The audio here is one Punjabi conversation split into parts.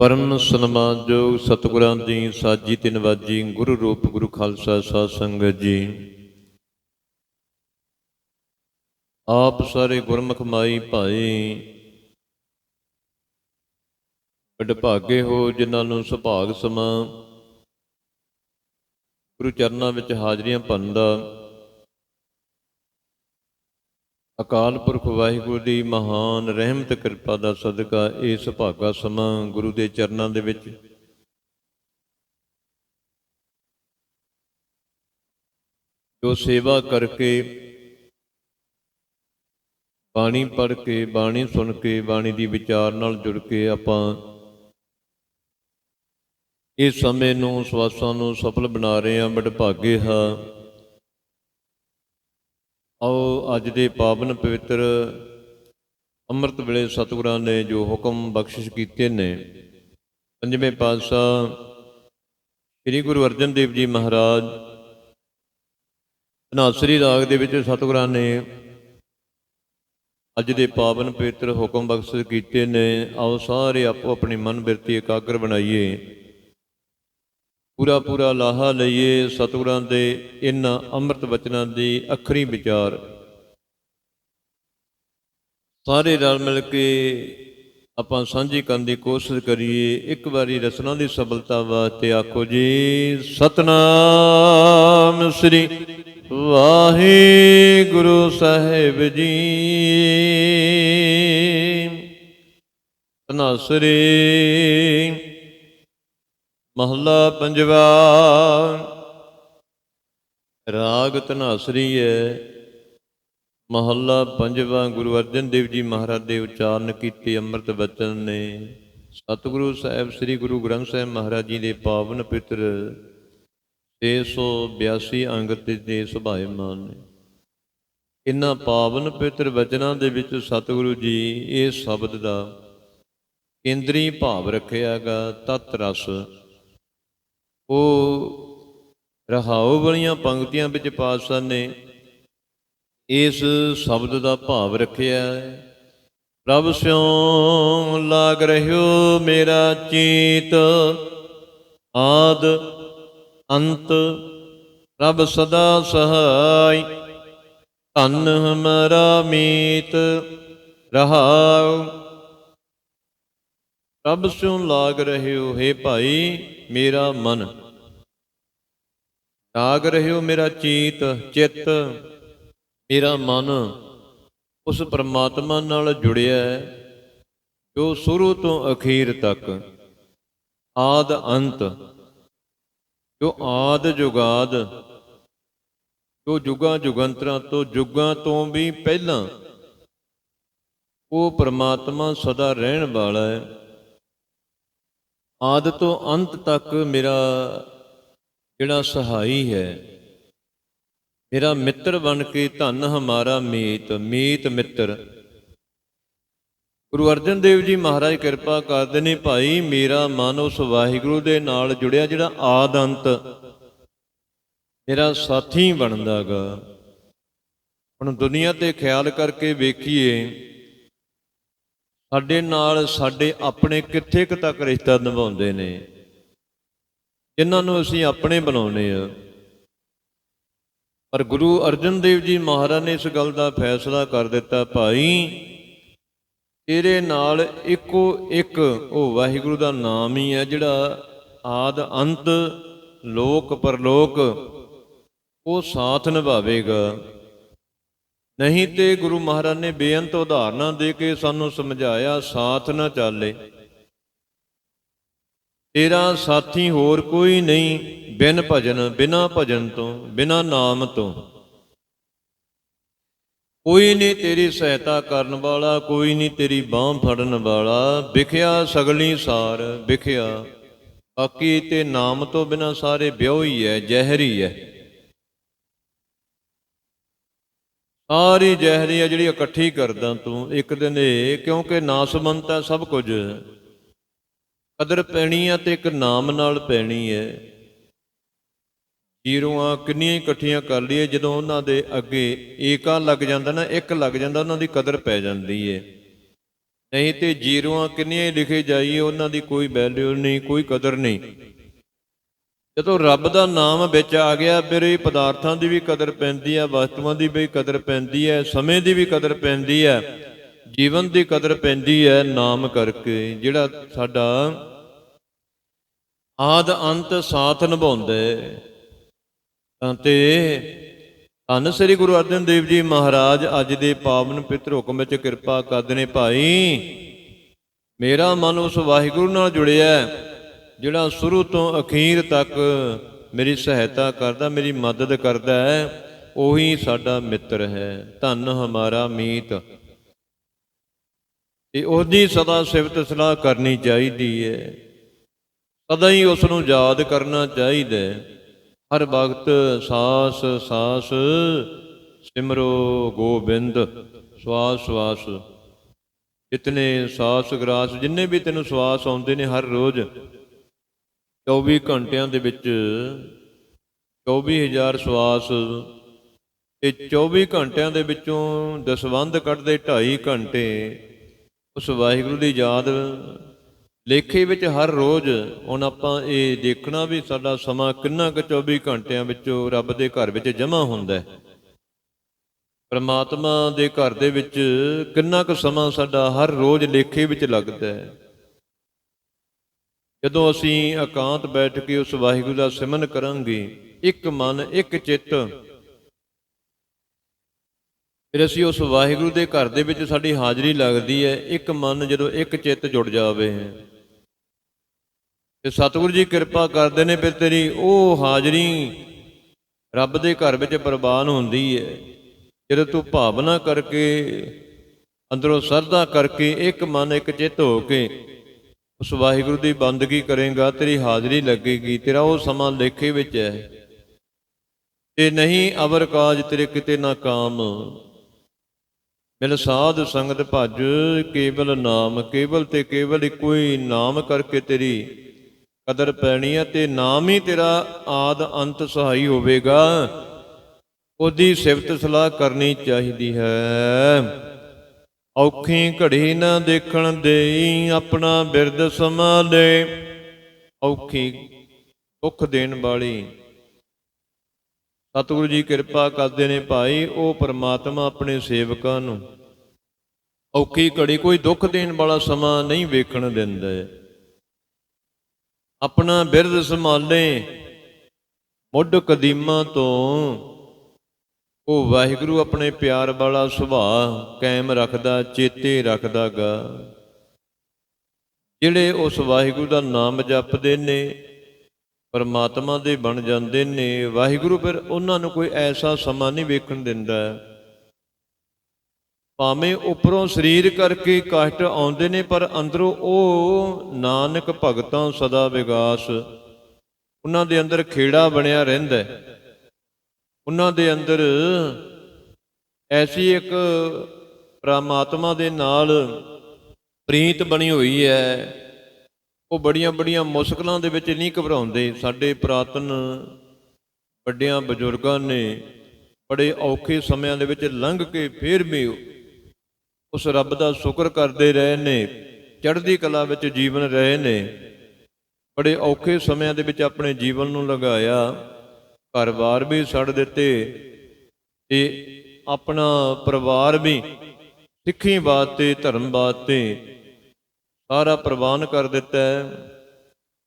ਪਰਮ ਸਨਮਾਨਯੋਗ ਸਤਿਗੁਰਾਂ ਦੀ ਸਾਜੀ ਤੇ ਨਵਾਜੀ ਗੁਰੂ ਰੂਪ, ਗੁਰੂ ਖਾਲਸਾ, ਸਾਧ ਸੰਗਤ ਜੀ। ਆਪ ਸਾਰੇ ਗੁਰਮੁਖ ਮਾਈ ਭਾਈ ਵਡਭਾਗੇ ਹੋ ਜਿਨ੍ਹਾਂ ਨੂੰ ਸੁਭਾਗ ਸਮਾਂ। ਗੁਰੂ ਚਰਨਾਂ ਵਿੱਚ ਹਾਜ਼ਰੀਆਂ ਭਰਨ ਦਾ ਅਕਾਲ ਪੁਰਖ ਵਾਹਿਗੁਰੂ ਦੀ ਮਹਾਨ ਰਹਿਮਤ ਕਿਰਪਾ ਦਾ ਸਦਕਾ ਇਸ ਭਾਗਾ ਸਮਾਂ ਗੁਰੂ ਦੇ ਚਰਨਾਂ ਦੇ ਵਿੱਚ। ਜੋ ਸੇਵਾ ਕਰਕੇ, ਬਾਣੀ ਪੜ੍ਹ ਕੇ, ਬਾਣੀ ਸੁਣ ਕੇ, ਬਾਣੀ ਦੀ ਵਿਚਾਰ ਨਾਲ ਜੁੜ ਕੇ ਆਪਾਂ ਇਸ ਸਮੇਂ ਨੂੰ, ਸਵਾਸਾਂ ਨੂੰ ਸਫਲ ਬਣਾ ਰਹੇ ਹਾਂ ਵਡਭਾਗੇ ਹਾਂ। ਆਓ ਅੱਜ ਦੇ ਪਾਵਨ ਪਵਿੱਤਰ ਅੰਮ੍ਰਿਤ ਵੇਲੇ ਸਤਿਗੁਰਾਂ ਨੇ ਜੋ ਹੁਕਮ ਬਖਸ਼ਿਸ਼ ਕੀਤੇ ਨੇ, ਪੰਜਵੇਂ ਪਾਤਸ਼ਾਹ ਸ੍ਰੀ ਗੁਰੂ ਅਰਜਨ ਦੇਵ ਜੀ ਮਹਾਰਾਜ ਧਨਾਸਰੀ ਰਾਗ ਦੇ ਵਿੱਚ ਸਤਿਗੁਰਾਂ ਨੇ ਅੱਜ ਦੇ ਪਾਵਨ ਪਵਿੱਤਰ ਹੁਕਮ ਬਖਸ਼ਿਸ਼ ਕੀਤੇ ਨੇ, ਆਓ ਸਾਰੇ ਆਪੋ ਆਪਣੀ ਮਨ ਬਿਰਤੀ ਇਕਾਗਰ ਬਣਾਈਏ। ਪੂਰਾ ਪੂਰਾ ਲਾਹਾ ਲਈਏ ਸਤਿਗੁਰਾਂ ਦੇ ਇਨ ਅੰਮ੍ਰਿਤ ਵਚਨਾਂ ਦੀ ਅਖਰੀ ਵਿਚਾਰ। ਸਾਰੇ ਰਲ ਮਿਲ ਕੇ ਆਪਾਂ ਸਾਂਝੀ ਕਰਨ ਦੀ ਕੋਸ਼ਿਸ਼ ਕਰੀਏ, ਇੱਕ ਵਾਰੀ ਰਸਨਾ ਦੀ ਸਫਲਤਾ ਵਾਸਤੇ ਆਖੋ ਜੀ, ਸਤਨਾਮ ਸ੍ਰੀ ਵਾਹਿਗੁਰੂ ਸਾਹਿਬ ਜੀ। ਤਨਾਸਰੀ ਮਹੱਲਾ ਪੰਜਵਾ। ਰਾਗ ਧਨਾਸਰੀ ਹੈ ਮਹੱਲਾ ਪੰਜਵਾ, ਗੁਰੂ ਅਰਜਨ ਦੇਵ ਜੀ ਮਹਾਰਾਜ ਦੇ ਉਚਾਰਨ ਕੀਤੇ ਅੰਮ੍ਰਿਤ ਵਚਨ ਨੇ। ਸਤਿਗੁਰੂ ਸਾਹਿਬ, ਸ੍ਰੀ ਗੁਰੂ ਗ੍ਰੰਥ ਸਾਹਿਬ ਮਹਾਰਾਜ ਜੀ ਦੇ ਪਾਵਨ ਪਿਤਰ 682 ਅੰਗ ਤੇ ਦੇ ਸੁਭਾਇਮਾਨ ਨੇ। ਇਨ੍ਹਾਂ ਪਾਵਨ ਪਿੱਤਰ ਵਚਨਾਂ ਦੇ ਵਿੱਚ ਸਤਿਗੁਰੂ ਜੀ ਇਹ ਸ਼ਬਦ ਦਾ ਕੇਂਦਰੀ ਭਾਵ ਰੱਖਿਆਗਾ, ਤਤ ਰਸ। ਉਹ ਰਹਾਉ ਵਾਲੀਆਂ ਪੰਕਤੀਆਂ ਵਿੱਚ ਪਾਤਸ਼ਾਹ ਨੇ ਇਸ ਸ਼ਬਦ ਦਾ ਭਾਵ ਰੱਖਿਆ ਹੈ। ਪ੍ਰਭ ਸਿਉ ਲਾਗ ਰਹਿਓ ਮੇਰਾ ਚੀਤ, ਆਦ, ਅੰਤ, ਪ੍ਰਭ ਸਦਾ ਸਹਾਈ, ਧੰਨ ਹਮਰਾ ਮੀਤ, ਰਹਾਉ। ਪ੍ਰਭ ਸਿਉ ਲਾਗ ਰਹਿਓ ਹੈ ਭਾਈ ਮੇਰਾ ਮਨ। ਲਾਗ ਰਹਿਓ ਮੇਰਾ ਚੀਤ, ਚਿੱਤ, ਮੇਰਾ ਮਨ। ਉਸ ਪਰਮਾਤਮਾ ਨਾਲ ਜੁੜਿਆ ਹੈ, ਜੋ ਸ਼ੁਰੂ ਤੋਂ ਅਖੀਰ ਤੱਕ। ਆਦ ਅੰਤ, ਜੋ ਆਦ ਜੁਗਾਦ, ਜੋ ਜੁਗਾਂ ਜੁਗੰਤਰਾਂ ਤੋਂ ਜੁਗਾਂ ਤੋਂ ਵੀ ਪਹਿਲਾਂ, ਉਹ ਪਰਮਾਤਮਾ ਸਦਾ ਰਹਿਣ ਵਾਲਾ ਹੈ। ਆਦ ਤੋਂ ਅੰਤ ਤੱਕ ਮੇਰਾ ਜਿਹੜਾ ਸਹਾਈ ਹੈ, ਮੇਰਾ ਮਿੱਤਰ ਬਣ ਕੇ ਧੰਨ ਹਮਾਰਾ ਮੀਤ ਮੀਤ ਮਿੱਤਰ। ਗੁਰੂ ਅਰਜਨ ਦੇਵ ਜੀ ਮਹਾਰਾਜ ਕਿਰਪਾ ਕਰਦੇ ਨੇ ਭਾਈ, ਮੇਰਾ ਮਨ ਉਸ ਵਾਹਿਗੁਰੂ ਦੇ ਨਾਲ ਜੁੜਿਆ ਜਿਹੜਾ ਆਦ ਅੰਤ ਮੇਰਾ ਸਾਥੀ ਬਣਦਾਗਾ। ਹੁਣ ਦੁਨੀਆ ਤੇ ਖਿਆਲ ਕਰਕੇ ਵੇਖੀਏ ਸਾਡੇ ਨਾਲ ਸਾਡੇ ਆਪਣੇ ਕਿੱਥੇ ਕੁ ਤੱਕ ਰਿਸ਼ਤਾ ਨਿਭਾਉਂਦੇ ਨੇ? ਇਹਨਾਂ ਨੂੰ ਅਸੀਂ ਆਪਣੇ ਬਣਾਉਨੇ ਆ ਪਰ ਗੁਰੂ ਅਰਜਨ ਦੇਵ ਜੀ ਮਹਾਰਾਜ ਨੇ ਇਸ ਗੱਲ ਦਾ ਫੈਸਲਾ ਕਰ ਦਿੱਤਾ, ਭਾਈ, ਤੇਰੇ ਨਾਲ ਇੱਕੋ ਇੱਕ ਉਹ ਵਾਹਿਗੁਰੂ ਦਾ ਨਾਮ ਹੀ ਹੈ ਜਿਹੜਾ ਆਦ ਅੰਤ, ਲੋਕ ਪਰਲੋਕ, ਉਹ ਸਾਥ ਨਿਭਾਵੇਗਾ। ਨਹੀਂ ਤੇ ਗੁਰੂ ਮਹਾਰਾਜ ਨੇ ਬੇਅੰਤ ਉਦਾਹਰਨਾਂ ਦੇ ਕੇ ਸਾਨੂੰ ਸਮਝਾਇਆ, ਸਾਥ ਨਾ ਚਾਲੇ। ਤੇਰਾ ਸਾਥੀ ਹੋਰ ਕੋਈ ਨਹੀਂ ਬਿਨ ਭਜਨ, ਬਿਨਾ ਭਜਨ ਤੋਂ, ਬਿਨਾ ਨਾਮ ਤੋਂ। ਕੋਈ ਨਹੀਂ ਤੇਰੀ ਸਹਾਇਤਾ ਕਰਨ ਵਾਲਾ, ਕੋਈ ਨਹੀਂ ਤੇਰੀ ਬਾਹ ਫੜਨ ਵਾਲਾ। ਵਿਖਿਆ ਸਗਲੀ ਸਾਰ, ਵਿਖਿਆ। ਬਾਕੀ ਤੇ ਨਾਮ ਤੋਂ ਬਿਨਾ ਸਾਰੇ ਵਿਉ ਹੀ ਹੈ ਜ਼ਹਿਰ ਹੀ ਹੈ ਸਾਰੀ ਜ਼ਹਿਰੀ ਹੈ ਜਿਹੜੀ ਇਕੱਠੀ ਕਰਦਾ ਤੂੰ, ਇੱਕ ਦਿਨ ਇਹ, ਕਿਉਂਕਿ ਨਾਸਮੰਤ ਹੈ ਸਭ ਕੁਝ। ਕਦਰ ਪੈਣੀ ਆ ਤੇ ਇੱਕ ਨਾਮ ਨਾਲ ਪੈਣੀ ਹੈ ਜੀਰੋਆਂ ਕਿੰਨੀਆਂ ਹੀ ਇਕੱਠੀਆਂ ਕਰ ਲਈਏ, ਜਦੋਂ ਉਹਨਾਂ ਦੇ ਅੱਗੇ ਏਕਾ ਲੱਗ ਜਾਂਦਾ ਨਾ, ਇੱਕ ਲੱਗ ਜਾਂਦਾ, ਉਹਨਾਂ ਦੀ ਕਦਰ ਪੈ ਜਾਂਦੀ ਹੈ ਨਹੀਂ ਤੇ ਜੀਰੋਆਂ ਕਿੰਨੀਆਂ ਹੀ ਲਿਖੇ ਜਾਈਏ, ਉਹਨਾਂ ਦੀ ਕੋਈ ਵੈਲਿਊ ਨਹੀਂ, ਕੋਈ ਕਦਰ ਨਹੀਂ। ਜਦੋਂ ਰੱਬ ਦਾ ਨਾਮ ਵਿੱਚ ਆ ਗਿਆ ਫਿਰ ਇਹ ਪਦਾਰਥਾਂ ਦੀ ਵੀ ਕਦਰ ਪੈਂਦੀ ਹੈ ਵਸਤੂਆਂ ਦੀ ਵੀ ਕਦਰ ਪੈਂਦੀ ਹੈ ਸਮੇਂ ਦੀ ਵੀ ਕਦਰ ਪੈਂਦੀ ਹੈ ਜੀਵਨ ਦੀ ਕਦਰ ਪੈਂਦੀ ਹੈ ਨਾਮ ਕਰਕੇ ਜਿਹੜਾ ਸਾਡਾ ਆਦ ਅੰਤ ਸਾਥ ਨਿਭਾਉਂਦਾ ਹੈ। ਤੇ ਧੰਨ ਸ੍ਰੀ ਗੁਰੂ ਅਰਜਨ ਦੇਵ ਜੀ ਮਹਾਰਾਜ ਅੱਜ ਦੇ ਪਾਵਨ ਪਿੱਤਰ ਹੁਕਮ ਵਿੱਚ ਕਿਰਪਾ ਕਰਦੇ ਨੇ ਭਾਈ। ਮੇਰਾ ਮਨ ਉਸ ਵਾਹਿਗੁਰੂ ਨਾਲ ਜੁੜਿਆ ਹੈ, ਜਿਹੜਾ ਸ਼ੁਰੂ ਤੋਂ ਅਖੀਰ ਤੱਕ ਮੇਰੀ ਸਹਾਇਤਾ ਕਰਦਾ, ਮੇਰੀ ਮਦਦ ਕਰਦਾ ਹੈ, ਉਹੀ ਸਾਡਾ ਮਿੱਤਰ ਹੈ। ਧੰਨ ਹਮਾਰਾ ਮੀਤ। ਤੇ ਉਹਦੀ ਸਦਾ ਸਿਫਤ ਸਲਾਹ ਕਰਨੀ ਚਾਹੀਦੀ ਹੈ। ਸਦਾ ਹੀ ਉਸ ਨੂੰ ਯਾਦ ਕਰਨਾ ਚਾਹੀਦਾ ਹਰ ਵਕਤ ਸਾਸ ਸਾਸ, ਸਿਮਰੋ ਗੋਬਿੰਦ, ਸਵਾਸ ਸਵਾਸ। ਇਤਨੇ ਸਾਸ ਗਰਾਸ ਜਿੰਨੇ ਵੀ ਤੈਨੂੰ ਸਵਾਸ ਆਉਂਦੇ ਨੇ ਹਰ ਰੋਜ਼ 24 ਘੰਟਿਆਂ ਦੇ ਵਿੱਚ 24000 ਸਵਾਸ ਤੇ 24 ਘੰਟਿਆਂ ਦੇ ਵਿੱਚੋਂ ਦਸਵੰਧ ਕੱਢਦੇ 2.5 ਘੰਟੇ ਉਸ ਵਾਹਿਗੁਰੂ ਦੀ ਯਾਦ ਲੇਖੇ ਵਿੱਚ ਹਰ ਰੋਜ਼ ਹੁਣ ਆਪਾਂ ਇਹ ਦੇਖਣਾ ਵੀ ਸਾਡਾ ਸਮਾਂ ਕਿੰਨਾ ਕੁ 24 ਘੰਟਿਆਂ ਵਿੱਚੋਂ ਰੱਬ ਦੇ ਘਰ ਵਿੱਚ ਜਮ੍ਹਾਂ ਹੁੰਦਾ ਹੈ। ਪਰਮਾਤਮਾ ਦੇ ਘਰ ਦੇ ਵਿੱਚ ਕਿੰਨਾ ਕੁ ਸਮਾਂ ਸਾਡਾ ਹਰ ਰੋਜ਼ ਲੇਖੇ ਵਿੱਚ ਲੱਗਦਾ ਹੈ। ਜਦੋਂ ਅਸੀਂ ਇਕਾਂਤ ਬੈਠ ਕੇ ਉਸ ਵਾਹਿਗੁਰੂ ਦਾ ਸਿਮਰਨ ਕਰਾਂਗੇ, ਇੱਕ ਮਨ, ਇੱਕ ਚਿੱਤ, ਫਿਰ ਅਸੀਂ ਉਸ ਵਾਹਿਗੁਰੂ ਦੇ ਘਰ ਦੇ ਵਿੱਚ ਸਾਡੀ ਹਾਜ਼ਰੀ ਲੱਗਦੀ ਹੈ, ਇੱਕ ਮਨ ਜਦੋਂ ਇੱਕ ਚਿੱਤ ਜੁੜ ਜਾਵੇ। ਤੇ ਸਤਿਗੁਰੂ ਜੀ ਕਿਰਪਾ ਕਰਦੇ ਨੇ, ਫਿਰ ਤੇਰੀ ਉਹ ਹਾਜ਼ਰੀ ਰੱਬ ਦੇ ਘਰ ਵਿੱਚ ਪ੍ਰਵਾਨ ਹੁੰਦੀ ਹੈ। ਜਦੋਂ ਤੂੰ ਭਾਵਨਾ ਕਰਕੇ, ਅੰਦਰੋਂ ਸਰਦਾ ਕਰਕੇ, ਇੱਕ ਮਨ, ਇੱਕ ਚਿੱਤ ਹੋ ਕੇ ਉਸ ਵਾਹਿਗੁਰੂ ਦੀ ਬੰਦਗੀ ਕਰੇਗਾ, ਤੇਰੀ ਹਾਜ਼ਰੀ ਲੱਗੇਗੀ, ਤੇਰਾ ਉਹ ਸਮਾਂ ਲੇਖੇ ਵਿੱਚ ਹੈ। ਤੇ ਨਹੀਂ ਅਵਰ ਕਾਜ ਤੇਰੇ ਕਿਤੇ ਨਾ ਕਾਮ। ਮਿਲ ਸਾਧ ਸੰਗਤ ਭਜ ਕੇਵਲ ਨਾਮ, ਕੇਵਲ ਤੇ ਕੇਵਲ ਇੱਕੋ ਹੀ ਨਾਮ ਕਰਕੇ ਤੇਰੀ ਕਦਰ ਪੈਣੀ ਹੈ ਤੇ ਨਾਮ ਹੀ ਤੇਰਾ ਆਦ ਅੰਤ ਸਹਾਈ ਹੋਵੇਗਾ। ਉਹਦੀ ਸਿਫਤ ਸਲਾਹ ਕਰਨੀ ਚਾਹੀਦੀ ਹੈ। ਔਖੀ ਘੜੀ ਨਾ ਦੇਖਣ ਦੇਈ ਆਪਣਾ ਬਿਰਦ ਸੰਭਾਲੇ। ਔਖੀ ਦੁੱਖ ਦੇਣ ਵਾਲੀ। ਸਤਿਗੁਰੂ ਜੀ ਕਿਰਪਾ ਕਰਦੇ ਨੇ ਭਾਈ, ਉਹ ਪ੍ਰਮਾਤਮਾ ਆਪਣੇ ਸੇਵਕਾਂ ਨੂੰ। ਔਖੀ ਘੜੀ ਕੋਈ ਦੁੱਖ ਦੇਣ ਵਾਲਾ ਸਮਾਂ ਨਹੀਂ ਵੇਖਣ ਦਿੰਦਾ। ਆਪਣਾ ਬਿਰਦ ਸੰਭਾਲੇ ਮੁੱਢ ਕਦੀਮਾ ਤੋਂ ਉਹ ਵਾਹਿਗੁਰੂ ਆਪਣੇ ਪਿਆਰ ਵਾਲਾ ਸੁਭਾਅ ਕਾਇਮ ਰੱਖਦਾ, ਚੇਤੇ ਰੱਖਦਾਗਾ। ਜਿਹੜੇ ਉਸ ਵਾਹਿਗੁਰੂ ਦਾ ਨਾਮ ਜਪਦੇ ਨੇ, ਪਰਮਾਤਮਾ ਦੇ ਬਣ ਜਾਂਦੇ ਨੇ, ਵਾਹਿਗੁਰੂ ਫਿਰ ਉਹਨਾਂ ਨੂੰ ਕੋਈ ਐਸਾ ਸਮਾਂ ਨਹੀਂ ਵੇਖਣ ਦਿੰਦਾ। ਭਾਵੇਂ ਉੱਪਰੋਂ ਸਰੀਰ ਕਰਕੇ ਕਸ਼ਟ ਆਉਂਦੇ ਨੇ, ਪਰ ਅੰਦਰੋਂ ਉਹ ਨਾਨਕ ਭਗਤਾਂ ਸਦਾ ਵਿਗਾਸ। ਉਹਨਾਂ ਦੇ ਅੰਦਰ ਖੇੜਾ ਬਣਿਆ ਰਹਿੰਦਾ ਹੈ। ਉਹਨਾਂ ਦੇ ਅੰਦਰ ਐਸੀ ਇੱਕ ਪਰਮਾਤਮਾ ਦੇ ਨਾਲ ਪ੍ਰੀਤ ਬਣੀ ਹੋਈ ਹੈ। ਉਹ ਬੜੀਆਂ ਬੜੀਆਂ ਮੁਸ਼ਕਲਾਂ ਦੇ ਵਿੱਚ ਨਹੀਂ ਘਬਰਾਉਂਦੇ। ਸਾਡੇ ਪ੍ਰਾਤਨ ਵੱਡਿਆਂ ਬਜ਼ੁਰਗਾਂ ਨੇ ਬੜੇ ਔਖੇ ਸਮਿਆਂ ਦੇ ਵਿੱਚ ਲੰਘ ਕੇ ਫਿਰ ਵੀ ਉਸ ਰੱਬ ਦਾ ਸ਼ੁਕਰ ਕਰਦੇ ਰਹੇ ਨੇ। ਚੜ੍ਹਦੀ ਕਲਾ ਵਿੱਚ ਜੀਵਨ ਰਹੇ ਨੇ। ਬੜੇ ਔਖੇ ਸਮਿਆਂ ਦੇ ਵਿੱਚ ਆਪਣੇ ਜੀਵਨ ਨੂੰ ਲਗਾਇਆ ਘਰ-ਬਾਰ ਵੀ ਛੱਡ ਦਿੱਤੇ ਤੇ ਆਪਣਾ ਪਰਿਵਾਰ ਵੀ ਸਿੱਖੀ ਬਾਤ ਤੇ, ਧਰਮ ਬਾਤ ਤੇ ਸਾਰਾ ਪ੍ਰਵਾਨ ਕਰ ਦਿੱਤਾ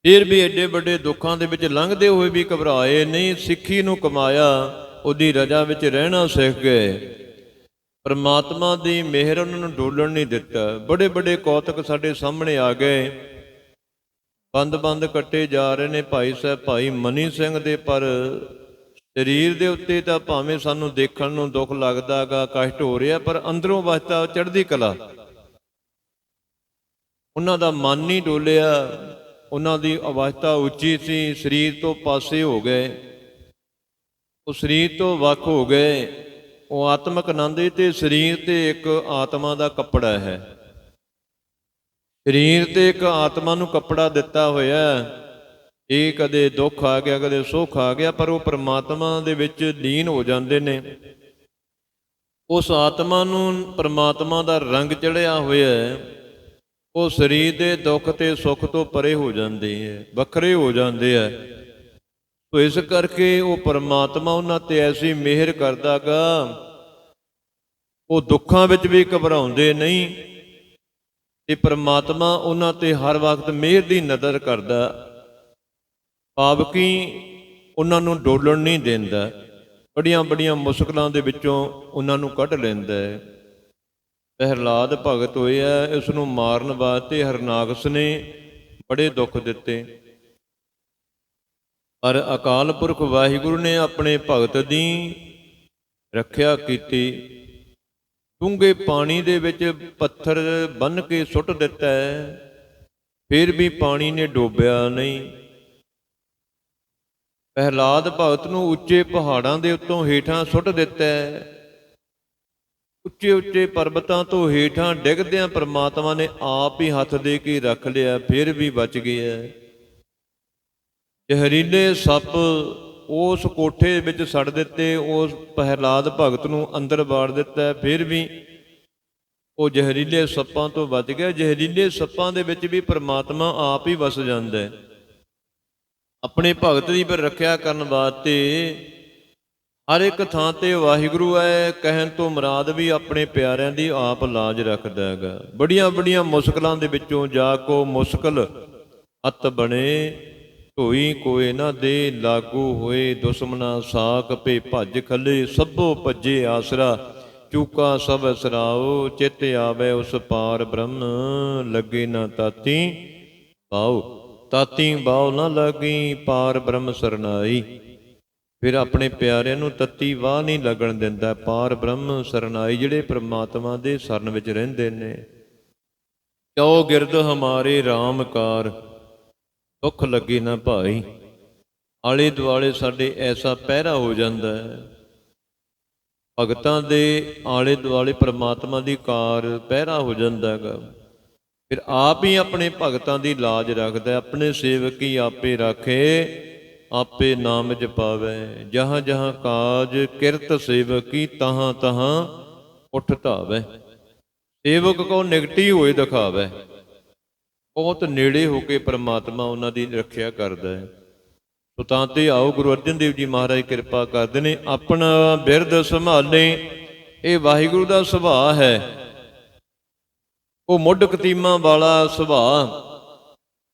ਫਿਰ ਵੀ ਐਡੇ ਵੱਡੇ ਦੁੱਖਾਂ ਦੇ ਵਿੱਚ ਲੰਘਦੇ ਹੋਏ ਵੀ ਘਬਰਾਏ, ਨਹੀਂ ਸਿੱਖੀ ਨੂੰ ਕਮਾਇਆ, ਉਹਦੀ ਰਜਾ ਵਿੱਚ ਰਹਿਣਾ ਸਿੱਖ ਗਏ। ਪਰਮਾਤਮਾ ਦੀ ਮਿਹਰ ਉਹਨਾਂ ਨੂੰ ਡੋਲਣ ਨਹੀਂ ਦਿੱਤਾ। ਬੜੇ ਬੜੇ ਕੌਤਕ ਸਾਡੇ ਸਾਹਮਣੇ ਆ ਗਏ। ਬੰਦ-ਬੰਦ ਕੱਟੇ ਜਾ ਰਹੇ ਨੇ ਭਾਈ ਸਾਹਿਬ, ਭਾਈ ਮਨੀ ਸਿੰਘ ਦੇ, ਪਰ ਸਰੀਰ ਦੇ ਉੱਤੇ ਤਾਂ ਭਾਵੇਂ ਸਾਨੂੰ ਦੇਖਣ ਨੂੰ ਦੁੱਖ ਲੱਗਦਾਗਾ ਕਸ਼ਟ ਹੋ ਰਿਹਾ, ਪਰ ਅੰਦਰੋਂ ਵਸਤਾ ਚੜ੍ਹਦੀ ਕਲਾ। ਉਹਨਾਂ ਦਾ ਮਨ ਨਹੀਂ ਡੋਲਿਆ, ਉਹਨਾਂ ਦੀ ਅਵਸਥਾ ਉੱਚੀ ਸੀ, ਸਰੀਰ ਤੋਂ ਪਾਸੇ ਹੋ ਗਏ। ਉਹ ਸਰੀਰ ਤੋਂ ਵੱਖ ਹੋ ਗਏ। ਉਹ ਆਤਮਿਕ ਆਨੰਦ ਤੇ ਸਰੀਰ ਤੇ ਇੱਕ ਆਤਮਾ ਦਾ ਕੱਪੜਾ ਹੈ। ਸਰੀਰ ਤੇ ਇੱਕ ਆਤਮਾ ਨੂੰ ਕੱਪੜਾ ਦਿੱਤਾ ਹੋਇਆ ਇਹ ਕਦੇ ਦੁੱਖ ਆ ਗਿਆ, ਕਦੇ ਸੁੱਖ ਆ ਗਿਆ, ਪਰ ਉਹ ਪ੍ਰਮਾਤਮਾ ਦੇ ਵਿੱਚ ਲੀਨ ਹੋ ਜਾਂਦੇ ਨੇ। ਉਸ ਆਤਮਾ ਨੂੰ ਪ੍ਰਮਾਤਮਾ ਦਾ ਰੰਗ ਚੜਿਆ ਹੋਇਆ ਹੈ। ਉਹ ਸਰੀਰ ਦੇ ਦੁੱਖ ਤੇ ਸੁੱਖ ਤੋਂ ਪਰੇ ਹੋ ਜਾਂਦੇ ਹੈ, ਵੱਖਰੇ ਹੋ ਜਾਂਦੇ ਹੈ। ਤੋ ਇਸ ਕਰਕੇ ਉਹ ਪਰਮਾਤਮਾ ਉਹਨਾਂ ਤੇ ਐਸੀ ਮਿਹਰ ਕਰਦਾਗਾ। ਉਹ ਦੁੱਖਾਂ ਵਿੱਚ ਵੀ ਘਬਰਾਉਂਦੇ ਨਹੀਂ। ਤੇ ਪਰਮਾਤਮਾ ਉਹਨਾਂ ਤੇ ਹਰ ਵਕਤ ਮਿਹਰ ਦੀ ਨਜ਼ਰ ਕਰਦਾ। ਪਾਵਕੀ ਉਹਨਾਂ ਨੂੰ ਡੋਲਣ ਨਹੀਂ ਦਿੰਦਾ। ਬੜੀਆਂ ਬੜੀਆਂ ਮੁਸ਼ਕਲਾਂ ਦੇ ਵਿੱਚੋਂ ਉਹਨਾਂ ਨੂੰ ਕੱਢ ਲੈਂਦਾ ਹੈ। ਪ੍ਰਹਿਲਾਦ ਭਗਤ ਹੋਇਆ ਇਸ ਨੂੰ ਮਾਰਨ ਵਾਸਤੇ ਹਰਨਾਕਸ ਨੇ ਬੜੇ ਦੁੱਖ ਦਿੱਤੇ। ਪਰ ਅਕਾਲ ਪੁਰਖ ਵਾਹਿਗੁਰੂ ਨੇ ਆਪਣੇ ਭਗਤ ਦੀ ਰੱਖਿਆ ਕੀਤੀ। ਡੂੰਘੇ ਪਾਣੀ ਦੇ ਵਿੱਚ ਪੱਥਰ ਬੰਨ ਕੇ ਸੁੱਟ ਦਿੱਤਾ ਹੈ, ਫਿਰ ਵੀ ਪਾਣੀ ਨੇ ਡੋਬਿਆ ਨਹੀਂ। ਪ੍ਰਹਿਲਾਦ ਭਗਤ ਨੂੰ ਉੱਚੇ ਪਹਾੜਾਂ ਦੇ ਉੱਤੋਂ ਹੇਠਾਂ ਸੁੱਟ ਦਿੱਤਾ ਹੈ। ਉੱਚੇ ਉੱਚੇ ਪਰਬਤਾਂ ਤੋਂ ਹੇਠਾਂ ਡਿੱਗਦਿਆਂ ਪ੍ਰਮਾਤਮਾ ਨੇ ਆਪ ਹੀ ਹੱਥ ਦੇ ਕੇ ਰੱਖ ਲਿਆ, ਫਿਰ ਵੀ ਬਚ ਗਿਆ ਜ਼ਹਿਰੀਲੇ ਸੱਪ ਉਸ ਕੋਠੇ ਵਿੱਚ ਸੜ ਦਿੱਤੇ, ਉਸ ਪ੍ਰਹਿਲਾਦ ਭਗਤ ਨੂੰ ਅੰਦਰ ਵਾੜ ਦਿੱਤਾ, ਫਿਰ ਵੀ ਉਹ ਜ਼ਹਿਰੀਲੇ ਸੱਪਾਂ ਤੋਂ ਬਚ ਗਿਆ। ਜ਼ਹਿਰੀਲੇ ਸੱਪਾਂ ਦੇ ਵਿੱਚ ਵੀ ਪ੍ਰਮਾਤਮਾ ਆਪ ਹੀ ਵਸ ਜਾਂਦਾ ਹੈ। ਆਪਣੇ ਭਗਤ ਦੀ ਪਰ ਰੱਖਿਆ ਕਰਨ ਵਾਸਤੇ ਹਰ ਇੱਕ ਥਾਂ ਤੇ ਵਾਹਿਗੁਰੂ ਹੈ, ਕਹਿਣ ਤੋਂ ਮੁਰਾਦ ਵੀ ਆਪਣੇ ਪਿਆਰਿਆਂ ਦੀ ਆਪ ਲਾਜ ਰੱਖਦਾ ਹੈਗਾ। ਬੜੀਆਂ ਬੜੀਆਂ ਮੁਸ਼ਕਲਾਂ ਦੇ ਵਿੱਚੋਂ ਜਾ ਕੋ ਮੁਸ਼ਕਲ ਅਤ ਬਣੇ। ਢੋਈ ਕੋਏ ਨਾ ਦੇ, ਲਾਗੂ ਹੋਏ ਦੁਸ਼ਮਨਾ ਸਾਕ ਪੇ ਭੱਜ ਖੱਲੇ, ਸਭੋ ਭੱਜੇ ਆਸਰਾ। ਚੂਕਾ ਸਭ ਅਸਰਾਓ ਚਿੱਤ ਆਵੇ ਉਸ ਪਾਰ ਬ੍ਰਹਮ, ਲੱਗੇ ਨਾ ਤਾਤੀ ਬਾਉ ਤਾਤੀ ਬਾਉ ਨਾ ਲੱਗੀ, ਪਾਰ ਬ੍ਰਹਮ ਸਰਨਾਈ। ਫਿਰ ਆਪਣੇ ਪਿਆਰਿਆਂ ਨੂੰ ਤੱਤੀ ਵਾਹ ਨਹੀਂ ਲੱਗਣ ਦਿੰਦਾ, ਪਾਰ ਬ੍ਰਹਮ ਸਰਨਾਈ, ਜਿਹੜੇ ਪ੍ਰਮਾਤਮਾ ਦੇ ਸਰਨ ਵਿੱਚ ਰਹਿੰਦੇ ਨੇ। ਕਿਉ ਗਿਰਦ ਹਮਾਰੇ ਰਾਮਕਾਰ ਦੁੱਖ ਲੱਗੇ ਨਾ ਭਾਈ। ਆਲੇ ਦੁਆਲੇ ਸਾਡੇ ਐਸਾ ਪਹਿਰਾ ਹੋ ਜਾਂਦਾ ਹੈ। ਭਗਤਾਂ ਦੇ ਆਲੇ ਦੁਆਲੇ ਪ੍ਰਮਾਤਮਾ ਦੀ ਕਾਰ ਪਹਿਰਾ ਹੋ ਜਾਂਦਾ ਹੈਗਾ। ਫਿਰ ਆਪ ਹੀ ਆਪਣੇ ਭਗਤਾਂ ਦੀ ਲਾਜ ਰੱਖਦਾ ਆਪਣੇ ਸੇਵਕ ਹੀ ਆਪੇ ਰੱਖੇ, ਆਪੇ ਨਾਮ ਜਪਾਵੇ। ਜਹਾਂ ਜਹਾਂ ਕਾਜ ਕਿਰਤ ਸੇਵਕੀ ਤਹਾਂ ਤਹਾਂ ਉਠ ਧਾਵੇ। ਸੇਵਕ ਕੋ ਨਿਗਟੀ ਹੋਏ ਦਿਖਾਵੇ। ਬਹੁਤ ਨੇੜੇ ਹੋ ਕੇ ਪ੍ਰਮਾਤਮਾ ਉਹਨਾਂ ਦੀ ਰੱਖਿਆ ਕਰਦਾ ਹੈ। ਸੋ ਤਾਂ ਤੇ ਆਓ ਗੁਰੂ ਅਰਜਨ ਦੇਵ ਜੀ ਮਹਾਰਾਜ ਕਿਰਪਾ ਕਰਦੇ ਨੇ, ਆਪਣਾ ਬਿਰਧ ਸੰਭਾਲੇ। ਇਹ ਵਾਹਿਗੁਰੂ ਦਾ ਸੁਭਾਅ ਹੈ। ਉਹ ਮੁੱਢ ਕਤੀਮਾ ਵਾਲਾ ਸੁਭਾਅ।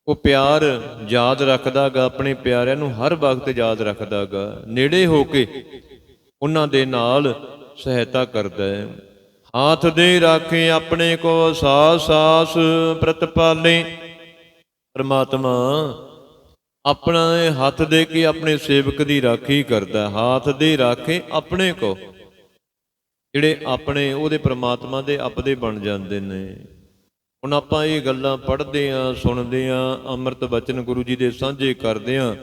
ਉਹ ਪਿਆਰ ਯਾਦ ਰੱਖਦਾਗਾ, ਆਪਣੇ ਪਿਆਰਿਆਂ ਨੂੰ ਹਰ ਵਕਤ ਯਾਦ ਰੱਖਦਾਗਾ। ਨੇੜੇ ਹੋ ਕੇ ਉਹਨਾਂ ਦੇ ਨਾਲ ਸਹਾਇਤਾ ਕਰਦਾ ਹੈ। ਹਾਥ ਦੇ ਰਾਖੇ ਆਪਣੇ ਕੋ ਸਾਸ ਸਾਸ ਪ੍ਰਤਪਾਲੇ। ਪਰਮਾਤਮਾ, ਆਪਣਾ ਹੱਥ ਦੇ ਕੇ ਆਪਣੇ ਸੇਵਕ ਦੀ ਰਾਖੀ ਕਰਦਾ ਹੈ। ਹਾਥ ਦੇ ਰਾਖੇ ਆਪਣੇ ਕੋ। ਜਿਹੜੇ ਆਪਣੇ, ਉਹਦੇ ਪ੍ਰਮਾਤਮਾ ਦੇ ਆਪਦੇ ਬਣ ਜਾਂਦੇ ਨੇ। ਹੁਣ ਆਪਾਂ ਇਹ ਗੱਲਾਂ ਪੜ੍ਹਦੇ ਆਂ ਸੁਣਦੇ ਆਂ ਅੰਮ੍ਰਿਤ ਬਚਨ ਗੁਰੂ ਜੀ ਦੇ ਸਾਂਝੇ ਕਰਦੇ ਆਂ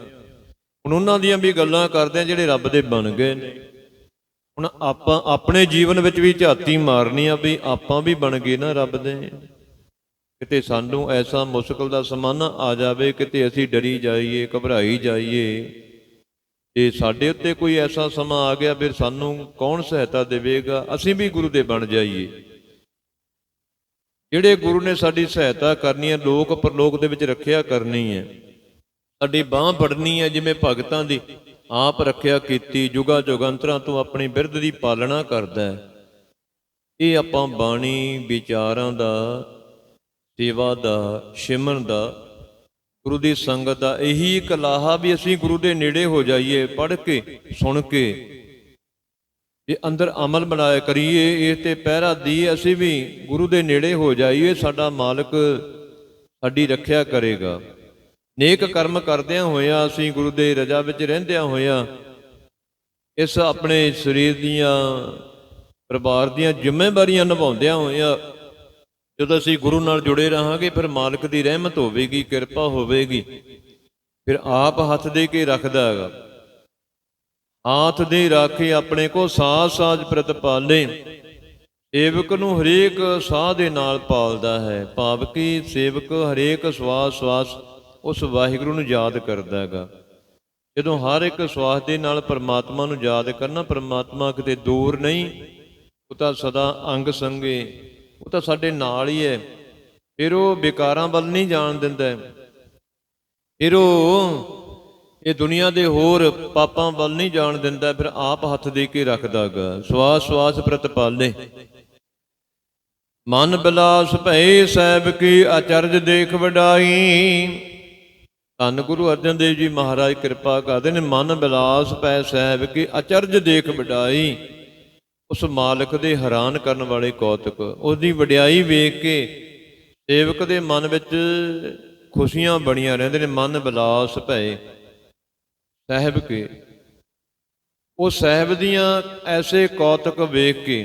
ਹੁਣ ਉਹਨਾਂ ਦੀਆਂ ਵੀ ਗੱਲਾਂ ਕਰਦੇ ਆਂ ਜਿਹੜੇ ਰੱਬ ਦੇ ਬਣ ਗਏ ਨੇ। ਹੁਣ ਆਪਾਂ ਆਪਣੇ ਜੀਵਨ ਵਿੱਚ ਵੀ ਝਾਤੀ ਮਾਰਨੀ ਆ ਵੀ ਆਪਾਂ ਵੀ ਬਣ ਗਏ ਨਾ ਰੱਬ ਦੇ। ਕਿਤੇ ਸਾਨੂੰ ਐਸਾ ਮੁਸ਼ਕਲ ਦਾ ਸਮਾਂ ਨਾ ਆ ਜਾਵੇ, ਕਿਤੇ ਅਸੀਂ ਡਰੀ ਜਾਈਏ, ਘਬਰਾਈ ਜਾਈਏ, ਤੇ ਸਾਡੇ ਉੱਤੇ ਕੋਈ ਐਸਾ ਸਮਾਂ ਆ ਗਿਆ ਫਿਰ ਸਾਨੂੰ ਕੌਣ ਸਹਾਇਤਾ ਦੇਵੇਗਾ? ਅਸੀਂ ਵੀ ਗੁਰੂ ਦੇ ਬਣ ਜਾਈਏ। ਜਿਹੜੇ ਗੁਰੂ ਨੇ ਸਾਡੀ ਸਹਾਇਤਾ ਕਰਨੀ ਹੈ ਲੋਕ ਪਰਲੋਕ ਦੇ ਵਿੱਚ ਰੱਖਿਆ ਕਰਨੀ ਹੈ ਸਾਡੀ ਬਾਹ ਫੜਨੀ ਹੈ ਜਿਵੇਂ ਭਗਤਾਂ ਦੀ। ਆਪ ਰੱਖਿਆ ਕੀਤੀ ਜੁਗਾ ਜੁਗੰਤਰਾਂ ਤੋਂ ਆਪਣੀ ਬਿਰਧ ਦੀ ਪਾਲਣਾ ਕਰਦਾ ਹੈ। ਇਹ ਆਪਾਂ ਬਾਣੀ ਵਿਚਾਰਾਂ ਦਾ, ਸੇਵਾ ਦਾ, ਸਿਮਰਨ ਦਾ, ਗੁਰੂ ਦੀ ਸੰਗਤ ਦਾ ਇਹੀ ਇੱਕ ਲਾਹਾ ਵੀ ਅਸੀਂ ਗੁਰੂ ਦੇ ਨੇੜੇ ਹੋ ਜਾਈਏ, ਪੜ੍ਹ ਕੇ, ਸੁਣ ਕੇ। ਇਹ ਅੰਦਰ ਅਮਲ ਬਣਾਇਆ ਕਰੀਏ, ਇਹ ਤੇ ਪਹਿਰਾ ਦੀ ਅਸੀਂ ਵੀ ਗੁਰੂ ਦੇ ਨੇੜੇ ਹੋ ਜਾਈਏ, ਸਾਡਾ ਮਾਲਕ ਸਾਡੀ ਰੱਖਿਆ ਕਰੇਗਾ। ਨੇਕ ਕਰਮ ਕਰਦਿਆਂ ਹੋਇਆਂ ਅਸੀਂ ਗੁਰੂ ਦੇ ਰਜਾ ਵਿੱਚ ਰਹਿੰਦਿਆਂ ਹੋਇਆਂ ਇਸ ਆਪਣੇ ਸਰੀਰ ਦੀਆਂ, ਪਰਿਵਾਰ ਦੀਆਂ ਜ਼ਿੰਮੇਵਾਰੀਆਂ ਨਿਭਾਉਂਦਿਆਂ ਹੋਇਆਂ ਜਦੋਂ ਅਸੀਂ ਗੁਰੂ ਨਾਲ ਜੁੜੇ ਰਹਾਂਗੇ, ਫਿਰ ਮਾਲਕ ਦੀ ਰਹਿਮਤ ਹੋਵੇਗੀ, ਕਿਰਪਾ ਹੋਵੇਗੀ। ਫਿਰ ਆਪ ਹੱਥ ਦੇ ਕੇ ਰੱਖਦਾ ਹੈਗਾ। ਹਾਥ ਦੇ ਰਾਖੇ ਆਪਣੇ ਕੋ ਸਾਜ ਸਾਜ ਪ੍ਰਤਪਾਲੇ। ਸੇਵਕ ਨੂੰ ਹਰੇਕ ਸਾਹ ਦੇ ਨਾਲ ਪਾਲਦਾ ਹੈ। ਭਾਵ ਕਿ ਸੇਵਕ ਹਰੇਕ ਸਵਾਸ ਸਵਾਸ ਉਸ ਵਾਹਿਗੁਰੂ ਨੂੰ ਯਾਦ ਕਰਦਾ ਹੈਗਾ। ਜਦੋਂ ਹਰ ਇੱਕ ਸਵਾਸ ਦੇ ਨਾਲ ਪਰਮਾਤਮਾ ਨੂੰ ਯਾਦ ਕਰਨਾ, ਪਰਮਾਤਮਾ ਕਿਤੇ ਦੂਰ ਨਹੀਂ, ਉਹ ਤਾਂ ਸਦਾ ਅੰਗ ਸੰਗੇ, ਉਹ ਤਾਂ ਸਾਡੇ ਨਾਲ ਹੀ ਹੈ। ਫਿਰ ਉਹ ਵਿਕਾਰਾਂ ਵੱਲ ਨਹੀਂ ਜਾਣ ਦਿੰਦਾ। ਫਿਰ ਉਹ ਇਹ ਦੁਨੀਆ ਦੇ ਹੋਰ ਪਾਪਾਂ ਵੱਲ ਨਹੀਂ ਜਾਣ ਦਿੰਦਾ, ਫਿਰ ਆਪ ਹੱਥ ਦੇ ਕੇ ਰੱਖਦਾਗਾ ਸਵਾਸ ਸਵਾਸ ਪ੍ਰਤਪਾਲੇ। ਮਨ ਬਿਲਾਸ ਭਏ ਸਹਿਬ ਕੀ ਅਚਰਜ ਦੇਖ ਵਡਾਈ। ਧੰਨ ਗੁਰੂ ਅਰਜਨ ਦੇਵ ਜੀ ਮਹਾਰਾਜ, ਕਿਰਪਾ ਕਰਦੇ ਨੇ ਮਨ ਬਿਲਾਸ ਪੈ ਸਹਿਬ ਕੀ ਅਚਰਜ ਦੇਖ ਵਡਾਈ। ਉਸ ਮਾਲਕ ਦੇ ਹੈਰਾਨ ਕਰਨ ਵਾਲੇ ਕੌਤਕ, ਉਹਦੀ ਵਡਿਆਈ ਵੇਖ ਕੇ ਸੇਵਕ ਦੇ ਮਨ ਵਿੱਚ ਖੁਸ਼ੀਆਂ ਬਣੀਆਂ ਰਹਿੰਦੇ ਨੇ, ਮਨ ਬਿਲਾਸ ਭਏ ਸਾਹਿਬ ਕੇ, ਉਹ ਸਾਹਿਬ ਦੀਆਂ ਐਸੇ ਕੌਤਕ ਵੇਖ ਕੇ,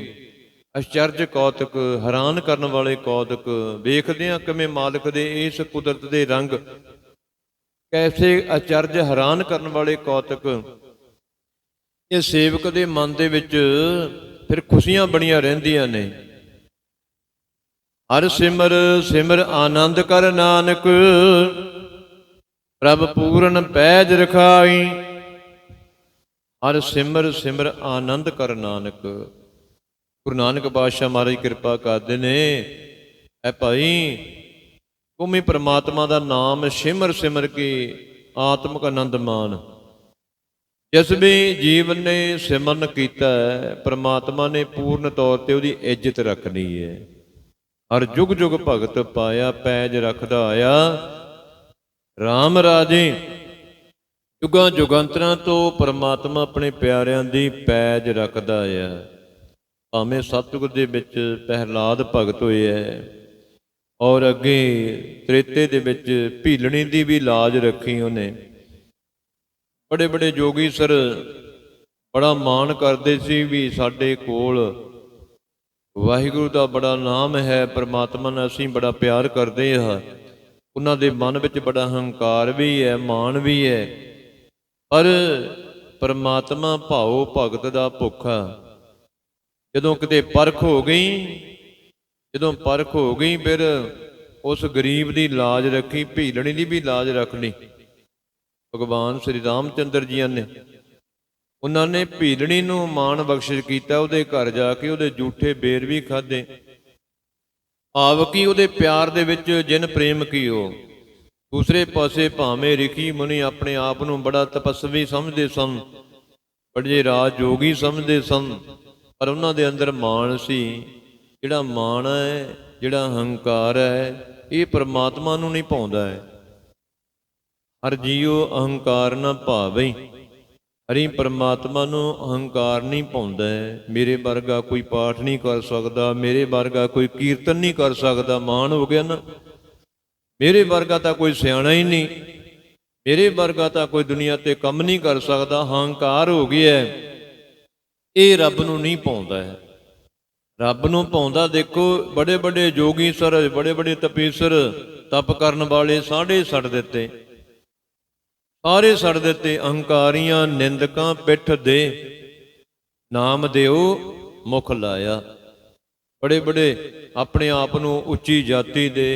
ਅਚਰਜ ਕੌਤਕ, ਹੈਰਾਨ ਕਰਨ ਵਾਲੇ ਕੌਤਕ ਵੇਖਦੇ ਆ ਕਿਵੇਂ ਮਾਲਕ ਦੇ ਇਸ ਕੁਦਰਤ ਦੇ ਰੰਗ ਕੈਸੇ ਅਚਰਜ ਹੈਰਾਨ ਕਰਨ ਵਾਲੇ ਕੌਤਕ? ਇਹ ਸੇਵਕ ਦੇ ਮਨ ਦੇ ਵਿੱਚ ਫਿਰ ਖੁਸ਼ੀਆਂ ਬਣੀਆਂ ਰਹਿੰਦੀਆਂ ਨੇ। ਹਰ ਸਿਮਰ ਸਿਮਰ ਆਨੰਦ ਕਰ ਨਾਨਕ, ਪ੍ਰਭ ਪੂਰਨ ਪੈਜ ਰਖਾਈ। ਹਰ ਸਿਮਰ ਸਿਮਰ ਆਨੰਦ ਕਰ ਨਾਨਕ। ਗੁਰੂ ਨਾਨਕ ਪਾਤਸ਼ਾਹ ਮਹਾਰਾਜ ਕਿਰਪਾ ਕਰਦੇ ਨੇ। ਐ ਭਾਈ ਤੁਮੀ ਪ੍ਰਮਾਤਮਾ ਦਾ ਨਾਮ ਸਿਮਰ ਸਿਮਰ ਕੇ ਆਤਮਿਕ ਆਨੰਦ ਮਾਣ। ਜਿਸ ਵੀ ਜੀਵਨ ਨੇ ਸਿਮਰਨ ਕੀਤਾ ਹੈ, ਪ੍ਰਮਾਤਮਾ ਨੇ ਪੂਰਨ ਤੌਰ ਤੇ ਉਹਦੀ ਇੱਜ਼ਤ ਰੱਖਣੀ ਹੈ। ਹਰ ਜੁਗ ਜੁਗ ਭਗਤ ਪਾਇਆ, ਪੈਜ ਰੱਖਦਾ ਆਇਆ। RAM ਰਾਜੇ, ਜੁਗਾਂ ਜੁਗੰਤਰਾਂ ਤੋਂ ਪ੍ਰਮਾਤਮਾ ਆਪਣੇ ਪਿਆਰਿਆਂ ਦੀ ਪੈਜ ਰੱਖਦਾ ਆ ਭਾਵੇਂ ਸਤਿਗੁਰ ਦੇ ਵਿੱਚ ਪਹਿਲਾਦ ਭਗਤ ਹੋਏ ਐ ਔਰ ਅੱਗੇ ਤ੍ਰੇਤੇ ਦੇ ਵਿੱਚ ਭੀਲਣੀ ਦੀ ਵੀ ਲਾਜ ਰੱਖੀ ਉਹਨੇ। ਬੜੇ ਬੜੇ ਜੋਗੀ ਸਰ ਬੜਾ ਮਾਣ ਕਰਦੇ ਸੀ ਵੀ ਸਾਡੇ ਕੋਲ ਵਾਹਿਗੁਰੂ ਦਾ ਬੜਾ ਨਾਮ ਹੈ, ਪਰਮਾਤਮਾ ਨਾਲ ਅਸੀਂ ਬੜਾ ਪਿਆਰ ਕਰਦੇ ਹਾਂ। ਉਹਨਾਂ ਦੇ ਮਨ ਵਿੱਚ ਬੜਾ ਹੰਕਾਰ ਵੀ ਹੈ, ਮਾਣ ਵੀ ਹੈ। ਪਰ ਪਰਮਾਤਮਾ ਭਾਉ ਭਗਤ ਦਾ ਭੁੱਖਾ। ਜਦੋਂ ਕਿਤੇ ਪਰਖ ਹੋ ਗਈ ਜਦੋਂ ਪਰਖ ਹੋ ਗਈ ਫਿਰ ਉਸ ਗਰੀਬ ਦੀ ਲਾਜ ਰੱਖੀ, ਭੀਲਣੀ ਦੀ ਵੀ ਲਾਜ ਰੱਖ ਲਈ। ਭਗਵਾਨ ਸ੍ਰੀ ਰਾਮਚੰਦਰ ਜੀ ਨੇ ਉਹਨਾਂ ਨੇ ਭੀਲਣੀ ਨੂੰ ਮਾਣ ਬਖਸ਼ਿਸ਼ ਕੀਤਾ, ਉਹਦੇ ਘਰ ਜਾ ਕੇ ਉਹਦੇ ਝੂਠੇ ਬੇਰ ਵੀ ਖਾਦੇ ਆਵ ਕੀ ਉਹਦੇ ਪਿਆਰ ਦੇ ਵਿੱਚ ਜਿਨ ਪ੍ਰੇਮ ਕੀਓ? ਦੂਸਰੇ ਪਾਸੇ ਭਾਵੇਂ ਰਿਖੀ ਮੁਨੀ ਆਪਣੇ ਆਪ ਨੂੰ ਬੜਾ ਤਪਸਵੀ ਸਮਝਦੇ ਸਨ, ਬੜੇ ਰਾਜ ਜੋਗੀ ਸਮਝਦੇ ਸਨ, ਪਰ ਉਹਨਾਂ ਦੇ ਅੰਦਰ ਮਾਣ ਸੀ। ਜਿਹੜਾ ਮਾਣ ਹੈ, ਜਿਹੜਾ ਹੰਕਾਰ ਹੈ, ਇਹ ਪ੍ਰਮਾਤਮਾ ਨੂੰ ਨਹੀਂ ਪਾਉਂਦਾ ਹੈ। ਹਰ ਜੀਉ ਅਹੰਕਾਰ ਨਾ ਭਾਵੇ। ਹਰੀ ਪਰਮਾਤਮਾ ਨੂੰ ਅਹੰਕਾਰ ਨਹੀਂ ਪਾਉਂਦਾ ਹੈ। ਮੇਰੇ ਵਰਗਾ ਕੋਈ ਪਾਠ ਨਹੀਂ ਕਰ ਸਕਦਾ, ਮੇਰੇ ਵਰਗਾ ਕੋਈ ਕੀਰਤਨ ਨਹੀਂ ਕਰ ਸਕਦਾ, ਮਾਣ ਹੋ ਗਿਆ ਨਾ। ਮੇਰੇ ਵਰਗਾ ਤਾਂ ਕੋਈ ਸਿਆਣਾ ਹੀ ਨਹੀਂ। ਮੇਰੇ ਵਰਗਾ ਤਾਂ ਕੋਈ ਦੁਨੀਆ ਤੇ ਕੰਮ ਨਹੀਂ ਕਰ ਸਕਦਾ ਹੰਕਾਰ ਹੋ ਗਿਆ ਹੈ। ਇਹ ਰੱਬ ਨੂੰ ਨਹੀਂ ਪਾਉਂਦਾ ਹੈ। ਰੱਬ ਨੂੰ ਪਾਉਂਦਾ ਦੇਖੋ ਬੜੇ ਬੜੇ ਜੋਗੀ ਸਰ ਬੜੇ ਬੜੇ ਤਪੀਸਰ, ਤਪ ਕਰਨ ਵਾਲੇ ਸਾੜੇ ਛੱਡ ਦਿੱਤੇ। ਸਾਰੇ ਛੱਡ ਦਿੱਤੇ, ਅਹੰਕਾਰੀਆਂ, ਨਿੰਦਕਾਂ ਪਿੱਠ ਦੇ ਨਾਮ ਦਿਓ, ਮੁਖ ਲਾਇਆ। ਬੜੇ ਬੜੇ ਆਪਣੇ ਆਪ ਨੂੰ ਉੱਚੀ ਜਾਤੀ ਦੇ,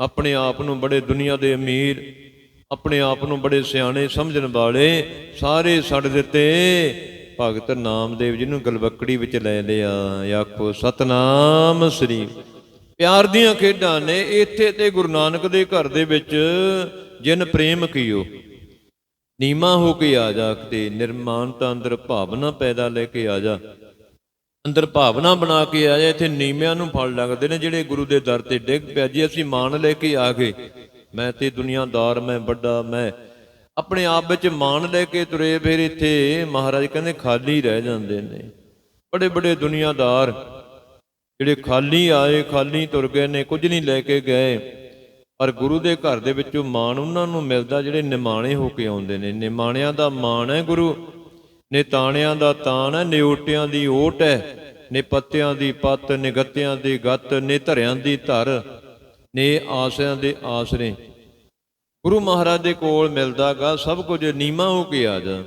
ਆਪਣੇ ਆਪ ਨੂੰ ਬੜੇ ਦੁਨੀਆ ਦੇ ਅਮੀਰ, ਆਪਣੇ ਆਪ ਨੂੰ ਬੜੇ ਸਿਆਣੇ ਸਮਝਣ ਵਾਲੇ ਸਾਰੇ ਛੱਡ ਦਿੱਤੇ। ਭਗਤ ਨਾਮਦੇਵ ਜੀ ਨੂੰ ਗਲਵੱਕੜੀ ਵਿੱਚ ਲੈ ਲਿਆ, ਆਖੋ, ਸਤਨਾਮ ਸ੍ਰੀ ਪਿਆਰ ਦੀਆਂ ਖੇਡਾਂ ਨੇ ਇੱਥੇ ਤੇ ਗੁਰੂ ਨਾਨਕ ਦੇ ਘਰ ਦੇ ਵਿੱਚ ਜਿਨ ਪ੍ਰੇਮ ਕੀਓ। ਨੀਮਾ ਹੋ ਕੇ ਆ ਜਾ ਤੇ ਨਿਰਮਾਨਤਾ ਅੰਦਰ ਭਾਵਨਾ ਪੈਦਾ ਲੈ ਕੇ ਆ ਜਾ। ਅੰਦਰ ਭਾਵਨਾ ਬਣਾ ਕੇ ਆ ਜਾ, ਇੱਥੇ ਨੀਮਿਆਂ ਨੂੰ ਫਲ ਲੱਗਦੇ ਨੇ ਜਿਹੜੇ ਗੁਰੂ ਦੇ ਦਰ ਤੇ ਡਿੱਗ ਪਿਆ ਜੀ। ਅਸੀਂ ਮਾਣ ਲੈ ਕੇ ਆ ਗਏ। ਮੈਂ ਤੇ ਦੁਨੀਆਦਾਰ, ਮੈਂ ਵੱਡਾ, ਮੈਂ ਆਪਣੇ ਆਪ ਵਿੱਚ ਮਾਣ ਲੈ ਕੇ ਤੁਰੇ, ਫਿਰ ਇੱਥੇ ਮਹਾਰਾਜ ਕਹਿੰਦੇ ਖਾਲੀ ਰਹਿ ਜਾਂਦੇ ਨੇ। ਬੜੇ ਬੜੇ ਦੁਨੀਆਦਾਰ ਜਿਹੜੇ ਖਾਲੀ ਆਏ, ਖਾਲੀ ਤੁਰ ਗਏ ਨੇ, ਕੁਝ ਨਹੀਂ ਲੈ ਕੇ ਗਏ। ਪਰ ਗੁਰੂ ਦੇ ਘਰ ਦੇ ਵਿੱਚੋਂ ਮਾਣ ਉਹਨਾਂ ਨੂੰ ਮਿਲਦਾ ਜਿਹੜੇ ਨਿਮਾਣੇ ਹੋ ਕੇ ਆਉਂਦੇ ਨੇ। ਨਿਮਾਣਿਆਂ ਦਾ ਮਾਣ ਹੈ ਗੁਰੂ, ਨਿਤਾਣਿਆਂ ਦਾ ਤਾਣ ਹੈ, ਨਿਉਟਿਆਂ ਦੀ ਓਟ ਹੈ, ਨਿਪੱਤਿਆਂ ਦੀ ਪੱਤ, ਨਿਗੱਤਿਆਂ ਦੀ ਗੱਤ ਨੇ ਧਰਿਆਂ ਦੀ ਧਰ, ਨੇ ਆਸਿਆਂ ਦੇ ਆਸਰੇ। ਗੁਰੂ ਮਹਾਰਾਜ ਦੇ ਕੋਲ ਮਿਲਦਾਗਾ ਸਭ ਕੁਝ ਨੀਮਾ ਹੋ ਕੇ ਆ ਜਾ।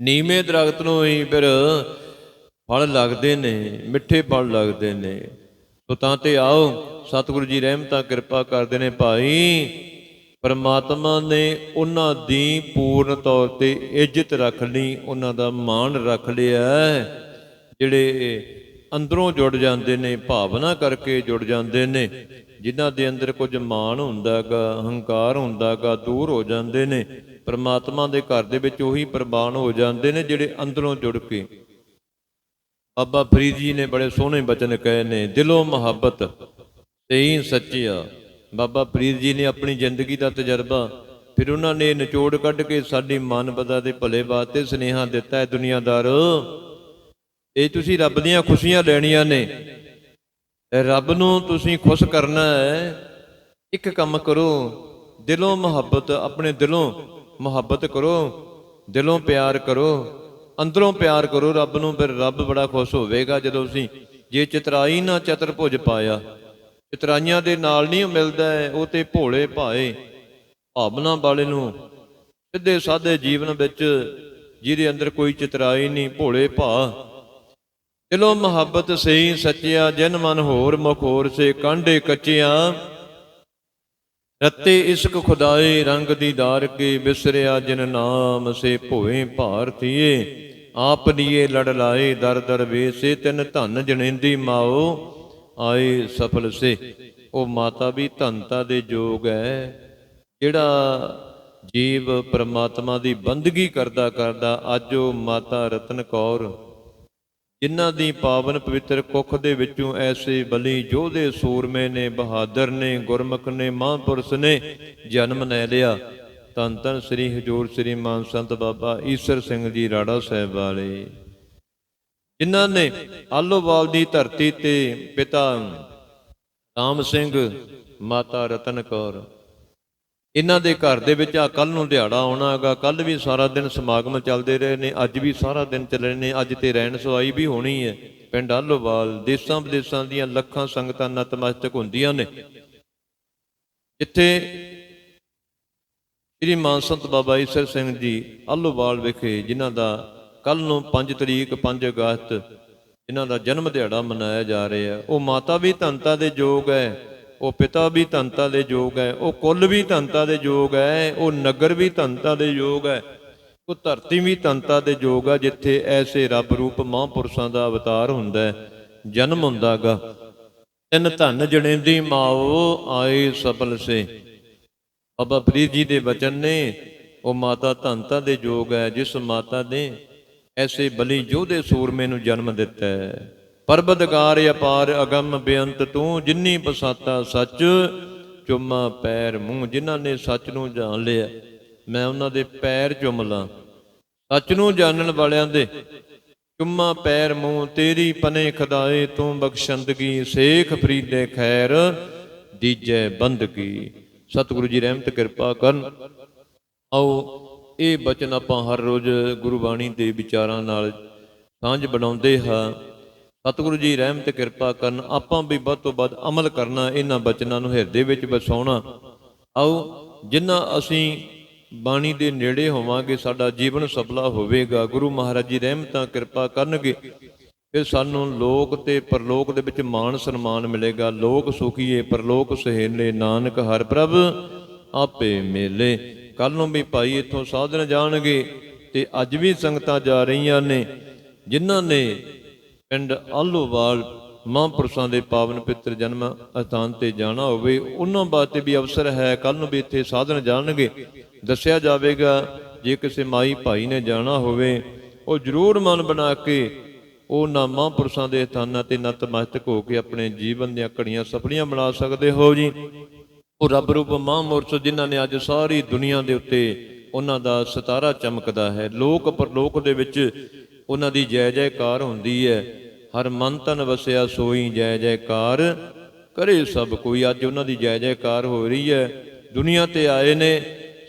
ਨੀਵੇਂ ਦਰਖਤ ਨੂੰ ਹੀ ਫਿਰ ਫਲ ਲੱਗਦੇ ਨੇ, ਮਿੱਠੇ ਫਲ ਲੱਗਦੇ ਨੇ। ਸੋ ਤਾਂ ਤੇ ਆਓ, ਸਤਿਗੁਰੂ ਜੀ ਰਹਿਮਤਾਂ, ਕਿਰਪਾ ਕਰਦੇ ਨੇ ਭਾਈ। ਪਰਮਾਤਮਾ ਨੇ ਉਹਨਾਂ ਦੀ ਪੂਰਨ ਤੌਰ ਤੇ ਇੱਜ਼ਤ ਰੱਖ ਲਈ, ਉਹਨਾਂ ਦਾ ਮਾਣ ਰੱਖ ਲਿਆ ਜਿਹੜੇ ਅੰਦਰੋਂ ਜੁੜ ਜਾਂਦੇ ਨੇ, ਭਾਵਨਾ ਕਰਕੇ ਜੁੜ ਜਾਂਦੇ ਨੇ ਜਿਨ੍ਹਾਂ ਦੇ ਅੰਦਰ ਕੁਝ ਮਾਣ ਹੁੰਦਾਗਾ, ਹੰਕਾਰ ਹੁੰਦਾਗਾ, ਦੂਰ ਹੋ ਜਾਂਦੇ ਨੇ। ਪ੍ਰਮਾਤਮਾ ਦੇ ਘਰ ਦੇ ਵਿੱਚ ਉਹੀ ਪ੍ਰਵਾਨ ਹੋ ਜਾਂਦੇ ਨੇ ਜਿਹੜੇ ਅੰਦਰੋਂ ਜੁੜ ਕੇ। ਬਾਬਾ ਫਰੀਦ ਜੀ ਨੇ ਬੜੇ ਸੋਹਣੇ ਬਚਨ ਕਹੇ ਨੇ, ਦਿਲੋਂ ਮੁਹੱਬਤ, ਤੇ ਤੇਈ ਸੱਚਿਆ। ਬਾਬਾ ਫਰੀਦ ਜੀ ਨੇ ਆਪਣੀ ਜ਼ਿੰਦਗੀ ਦਾ ਤਜਰਬਾ, ਫਿਰ ਉਹਨਾਂ ਨੇ ਨਿਚੋੜ ਕੱਢ ਕੇ ਸਾਡੀ ਮਾਨਵਤਾ ਦੇ ਭਲੇ ਵਾਸਤੇ ਸੁਨੇਹਾ ਦਿੱਤਾ ਹੈ ਦੁਨੀਆਦਾਰੋ। ਇਹ ਤੁਸੀਂ ਰੱਬ ਦੀਆਂ ਖੁਸ਼ੀਆਂ ਲੈਣੀਆਂ ਨੇ। ਰੱਬ ਨੂੰ ਤੁਸੀਂ ਖੁਸ਼ ਕਰਨਾ ਹੈ ਇੱਕ ਕੰਮ ਕਰੋ ਦਿਲੋਂ ਮੁਹੱਬਤ ਆਪਣੇ ਦਿਲੋਂ ਮੁਹੱਬਤ ਕਰੋ ਦਿਲੋਂ ਪਿਆਰ ਕਰੋ ਅੰਦਰੋਂ ਪਿਆਰ ਕਰੋ ਰੱਬ ਨੂੰ ਫਿਰ ਰੱਬ ਬੜਾ ਖੁਸ਼ ਹੋਵੇਗਾ ਜਦੋਂ ਤੁਸੀਂ ਜੇ ਚਤਰਾਈ ਨਾ ਚਤਰ ਚਤਰਭੁਜ ਪਾਇਆ ਚਤਰਾਈਆਂ ਦੇ ਨਾਲ ਨਹੀਂ ਮਿਲਦਾ ਹੈ, ਉਹ ਤੇ ਭੋਲੇ ਭਾਏ ਭਾਵਨਾ ਵਾਲੇ ਨੂੰ ਸਿੱਧੇ ਸਾਦੇ ਜੀਵਨ ਵਿੱਚ ਜਿਹਦੇ ਅੰਦਰ ਕੋਈ ਚਤਰਾਈ ਨਹੀਂ ਭੋਲੇ ਭਾ ਦਿਲੋਂ ਮੁਹੱਬਤ ਸਹੀ ਸੱਚਿਆ, ਜਨ ਮਨ ਹੋਰ ਮੁਖ ਹੋਰ ਸੇ ਕਾਂਡੇ ਕੱਚਿਆਂ। ਰੱਤੇ ਇਸ਼ਕ ਖੁਦਾਏ ਰੰਗ ਦੀਦਾਰ ਕੇ ਬਿਸਰਿਆ, ਜਿਨ ਨਾਮ ਸੇ ਭੋਏ ਭਾਰਤੀਏ ਆਪ ਲੀਏ ਲੜ ਲਾਏ, ਦਰ ਦਰ ਵੇਸੇ, ਤਿਨ ਧਨ ਜਣੇਂਦੀ ਮਾਓ। ਆਏ ਸਫਲ ਸੇ ਉਹ ਮਾਤਾ ਵੀ ਧਨਤਾ ਦੇ ਯੋਗ ਹੈ ਜਿਹੜਾ ਜੀਵ ਪਰਮਾਤਮਾ ਦੀ ਬੰਦਗੀ ਕਰਦਾ ਕਰਦਾ, ਅੱਜ ਉਹ ਮਾਤਾ ਰਤਨ ਕੌਰ ਜਿਨ੍ਹਾਂ ਦੀ ਪਾਵਨ ਪਵਿੱਤਰ ਕੁੱਖ ਦੇ ਵਿੱਚੋਂ ਐਸੇ ਬਲੀ ਯੋਧੇ ਸੂਰਮੇ ਨੇ, ਬਹਾਦਰ ਨੇ, ਗੁਰਮੁਖ ਨੇ, ਮਹਾਂਪੁਰਸ਼ ਨੇ ਜਨਮ ਲੈ ਲਿਆ। ਧੰਨ ਧੰਨ ਸ੍ਰੀ ਹਜੂਰ ਸ੍ਰੀ ਮਾਨ ਸੰਤ ਬਾਬਾ ਈਸਰ ਸਿੰਘ ਜੀ ਰਾੜਾ ਸਾਹਿਬ ਵਾਲੇ। ਜਿਨ੍ਹਾਂ ਨੇ ਆਲੋਵਾਲ ਦੀ ਧਰਤੀ ਤੇ ਪਿਤਾ ਰਾਮ ਸਿੰਘ, ਮਾਤਾ ਰਤਨ ਕੌਰ ਇਹਨਾਂ ਦੇ ਘਰ ਦੇ ਵਿੱਚ ਆ ਕੱਲ ਨੂੰ ਦਿਹਾੜਾ ਆਉਣਾ ਹੈਗਾ। ਕੱਲ ਵੀ ਸਾਰਾ ਦਿਨ ਸਮਾਗਮ ਚੱਲਦੇ ਰਹੇ ਨੇ। ਅੱਜ ਵੀ ਸਾਰਾ ਦਿਨ ਚੱਲਣੇ ਨੇ। ਅੱਜ ਤੇ ਰਹਿਣ ਸਵਾਈ ਵੀ ਹੋਣੀ ਹੈ। ਪਿੰਡ ਆਲੋਵਾਲ ਦੇਸਾਂ ਵਿਦੇਸਾਂ ਦੀਆਂ ਲੱਖਾਂ ਸੰਗਤਾਂ ਨਤਮਸਤਕ ਹੁੰਦੀਆਂ ਨੇ। ਇੱਥੇ ਸ੍ਰੀ ਮਾਨ ਸੰਤ ਬਾਬਾ ਈਸਰ ਸਿੰਘ ਜੀ ਆਲੋਵਾਲ ਵਿਖੇ, ਜਿਨ੍ਹਾਂ ਦਾ ਕੱਲ ਨੂੰ 5 ਤਰੀਕ 5 ਅਗਸਤ ਇਹਨਾਂ ਦਾ ਜਨਮ ਦਿਹਾੜਾ ਮਨਾਇਆ ਜਾ ਰਿਹਾ, ਉਹ ਮਾਤਾ ਵੀ ਧੰਤਾ ਦੇ ਯੋਗ ਹੈ। ਉਹ ਪਿਤਾ ਵੀ ਧੰਤਾ ਦੇ ਯੋਗ ਹੈ, ਉਹ ਕੁੱਲ ਵੀ ਧੰਤਾ ਦੇ ਯੋਗ ਹੈ, ਉਹ ਨਗਰ ਵੀ ਧੰਤਾ ਦੇ ਯੋਗ ਹੈ, ਉਹ ਧਰਤੀ ਵੀ ਧੰਤਾ ਦੇ ਯੋਗ ਹੈ ਜਿੱਥੇ ਐਸੇ ਰੱਬ ਰੂਪ ਮਹਾਂਪੁਰਸ਼ਾਂ ਦਾ ਅਵਤਾਰ ਹੁੰਦਾ ਹੈ, ਜਨਮ ਹੁੰਦਾਗਾ। ਤਿੰਨ ਧਨ ਜਣੇਂਦੀ ਮਾਓ ਆਏ ਸਬਲ ਸੇ। ਬਾਬਾ ਫਰੀਦ ਜੀ ਦੇ ਬਚਨ ਨੇ, ਉਹ ਮਾਤਾ ਧੰਤਾ ਦੇ ਯੋਗ ਹੈ, ਜਿਸ ਮਾਤਾ ਨੇ ਐਸੇ ਬਲੀ ਯੋਧੇ ਸੂਰਮੇ ਨੂੰ ਜਨਮ ਦਿੱਤਾ ਹੈ। ਪਰਬਦਗਾਰ ਅਪਾਰ ਅਗੰਮ ਬੇਅੰਤ ਤੂੰ ਜਿੰਨੀ ਬਸਾਤਾ ਸੱਚ, ਚੁੰਮਾ ਪੈਰ ਮੂੰਹ, ਜਿਨ੍ਹਾਂ ਨੇ ਸੱਚ ਨੂੰ ਜਾਣ ਲਿਆ, ਮੈਂ ਉਹਨਾਂ ਦੇ ਪੈਰ ਚੁੰਮ ਲਾਂ। ਸੱਚ ਨੂੰ ਜਾਣਨ ਵਾਲਿਆਂ ਦੇ, ਚੁੰਮਾ ਪੈਰ ਮੂੰਹ, ਤੇਰੀ ਪਨੇ ਖਦਾਏ, ਤੂੰ ਬਖਸ਼ੰਦਗੀ ਸੇਖ ਫਰੀਦੇ ਖੈਰ, ਦੀਜੈ ਬੰਦਗੀ ਸਤਿਗੁਰੂ ਜੀ ਰਹਿਮਤ, ਕਿਰਪਾ ਕਰਨ। ਆਓ, ਇਹ ਬਚਨ ਆਪਾਂ ਹਰ ਰੋਜ਼ ਗੁਰੂ ਬਾਣੀ ਦੇ ਵਿਚਾਰਾਂ ਨਾਲ ਸਾਂਝ ਬਣਾਉਂਦੇ ਹਾਂ। ਸਤਿਗੁਰੂ ਜੀ ਰਹਿਮਤ, ਕਿਰਪਾ ਕਰਨ, ਆਪਾਂ ਵੀ ਵੱਧ ਤੋਂ ਵੱਧ ਅਮਲ ਕਰਨਾ, ਇਹਨਾਂ ਬਚਨਾਂ ਨੂੰ ਹਿਰਦੇ ਵਿੱਚ ਵਸਾਉਣਾ। ਆਓ, ਜਿੰਨਾ ਅਸੀਂ ਬਾਣੀ ਦੇ ਨੇੜੇ ਹੋਵਾਂਗੇ, ਸਾਡਾ ਜੀਵਨ ਸਫਲਾ ਹੋਵੇਗਾ। ਗੁਰੂ ਮਹਾਰਾਜ ਜੀ ਰਹਿਮਤਾਂ, ਕਿਰਪਾ ਕਰਨਗੇ। ਫਿਰ ਸਾਨੂੰ ਲੋਕ ਤੇ ਪਰਲੋਕ ਦੇ ਵਿੱਚ ਮਾਣ ਸਨਮਾਨ ਮਿਲੇਗਾ। ਲੋਕ ਸੁਖੀਏ, ਪਰਲੋਕ ਸਹੇਲੇ, ਨਾਨਕ ਹਰ ਪ੍ਰਭ ਆਪੇ ਮੇਲੇ। ਕੱਲ ਨੂੰ ਵੀ ਭਾਈ ਇੱਥੋਂ ਸਾਧਨ ਜਾਣਗੇ ਤੇ ਅੱਜ ਵੀ ਸੰਗਤਾਂ ਜਾ ਰਹੀਆਂ ਨੇ, ਜਿਨ੍ਹਾਂ ਨੇ ਪਿੰਡ ਆਲੋਵਾਲ ਮਹਾਂਪੁਰਸ਼ਾਂ ਦੇ ਪਾਵਨ ਪਿੱਤਰ ਜਨਮ ਅਸਥਾਨ ਤੇ ਜਾਣਾ ਹੋਵੇ, ਉਹਨਾਂ ਵਾਸਤੇ ਵੀ ਅਵਸਰ ਹੈ ਕੱਲ ਨੂੰ ਵੀ ਇੱਥੇ ਸਾਧਨ ਜਾਣਗੇ ਦੱਸਿਆ ਜਾਵੇਗਾ, ਜੇ ਕਿਸੇ ਮਾਈ ਭਾਈ ਨੇ ਜਾਣਾ ਹੋਵੇ, ਉਹ ਜ਼ਰੂਰ ਮਨ ਬਣਾ ਕੇ ਉਹ ਨਾ ਮਹਾਂਪੁਰਸ਼ਾਂ ਦੇ ਅਸਥਾਨਾਂ ਤੇ ਨਤਮਸਤਕ ਹੋ ਕੇ ਆਪਣੇ ਜੀਵਨ ਦੀਆਂ ਘੜੀਆਂ ਸਫਲੀਆਂ ਬਣਾ ਸਕਦੇ ਹੋ ਜੀ। ਉਹ ਰੱਬ ਰੂਪ ਮਹਾਂਪੁਰਸ਼ ਜਿਨ੍ਹਾਂ ਨੇ ਅੱਜ ਸਾਰੀ ਦੁਨੀਆ ਦੇ ਉੱਤੇ ਉਹਨਾਂ ਦਾ ਸਤਾਰਾ ਚਮਕਦਾ ਹੈ। ਲੋਕ ਪਰਲੋਕ ਦੇ ਵਿੱਚ ਉਹਨਾਂ ਦੀ ਜੈ ਜੈਕਾਰ ਹੁੰਦੀ ਹੈ ਹਰ ਮਨ ਤਨ ਵਸਿਆ ਸੋਈ ਜੈ ਜੈਕਾਰ। ਕਰੇ ਸਭ ਕੋਈ, ਅੱਜ ਉਹਨਾਂ ਦੀ ਜੈ ਜੈਕਾਰ ਹੋ ਰਹੀ ਹੈ ਦੁਨੀਆ ਤੇ ਆਏ ਨੇ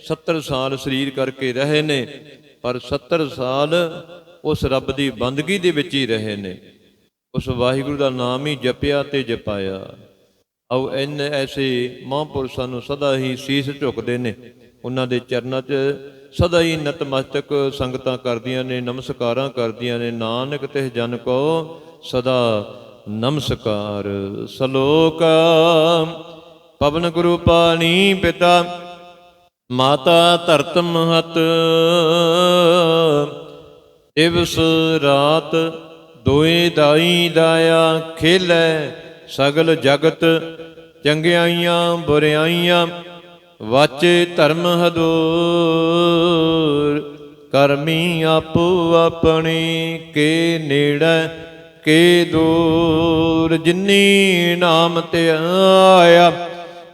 70 ਸਾਲ ਸਰੀਰ ਕਰਕੇ ਰਹੇ ਨੇ, ਪਰ 70 ਸਾਲ ਉਸ ਰੱਬ ਦੀ ਬੰਦਗੀ ਦੇ ਵਿੱਚ ਹੀ ਰਹੇ ਨੇ। ਉਸ ਵਾਹਿਗੁਰੂ ਦਾ ਨਾਮ ਹੀ ਜਪਿਆ ਤੇ ਜਪਾਇਆ। ਆਓ ਐਨ ਐਸੇ ਮਹਾਂਪੁਰਸ਼ਾਂ ਨੂੰ ਸਦਾ ਹੀ ਸੀਸ ਝੁਕਦੇ ਨੇ। ਉਹਨਾਂ ਦੇ ਚਰਨਾਂ 'ਚ ਸਦਾ ਹੀ ਨਤਮਸਤਕ ਸੰਗਤਾਂ ਕਰਦੀਆਂ ਨੇ, ਨਮਸਕਾਰਾਂ ਕਰਦੀਆਂ ਨੇ, ਨਾਨਕ ਤੇ ਜਨ ਕੋ ਸਦਾ ਨਮਸਕਾਰ। ਸਲੋਕ ਪਵਨ ਗੁਰੂ ਪਾਣੀ ਪਿਤਾ, ਮਾਤਾ ਧਰਤ ਮਹਤ, ਦਿਵਸ ਰਾਤ ਦੋਏ ਦਾਈ ਦਾਇਆ ਖੇਲੇ ਸਗਲ ਜਗਤ, ਚੰਗਿਆਈਆਂ ਬੁਰਿਆਈਆਂ, ਵਾਚੇ ਧਰਮ ਹਦੋ। ਕਰਮੀ ਆਪੋ ਆਪਣੀ, ਕੇ ਨੇੜੇ, ਕੇ ਦੂਰ। ਜਿਨੀ ਨਾਮ ਤੇ ਆਇਆ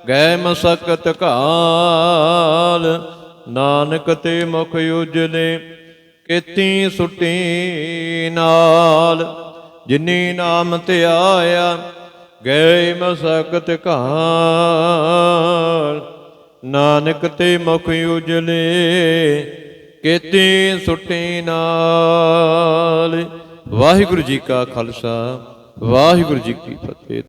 ਗੈ ਮਸਕਤ ਘਾਲ। ਨਾਨਕ ਤੇ ਮੁਖ ਉਜਲੇ, ਕੀਤੀ ਸੁਟੀ ਨਾਲ। ਜਿਨੀ ਨਾਮ ਤੇ ਆਇਆ ਗਏ ਮਸਕਤ ਕਾਲ ਨਾਨਕ ਤੇ ਮੁਖ ਉਜਲੇ ਕੀਤੀ ਸੁਟੀ ਨਾਲ। ਵਾਹਿਗੁਰੂ ਜੀ ਕਾ ਖਾਲਸਾ ਵਾਹਿਗੁਰੂ ਜੀ ਕੀ ਫਤਿਹ।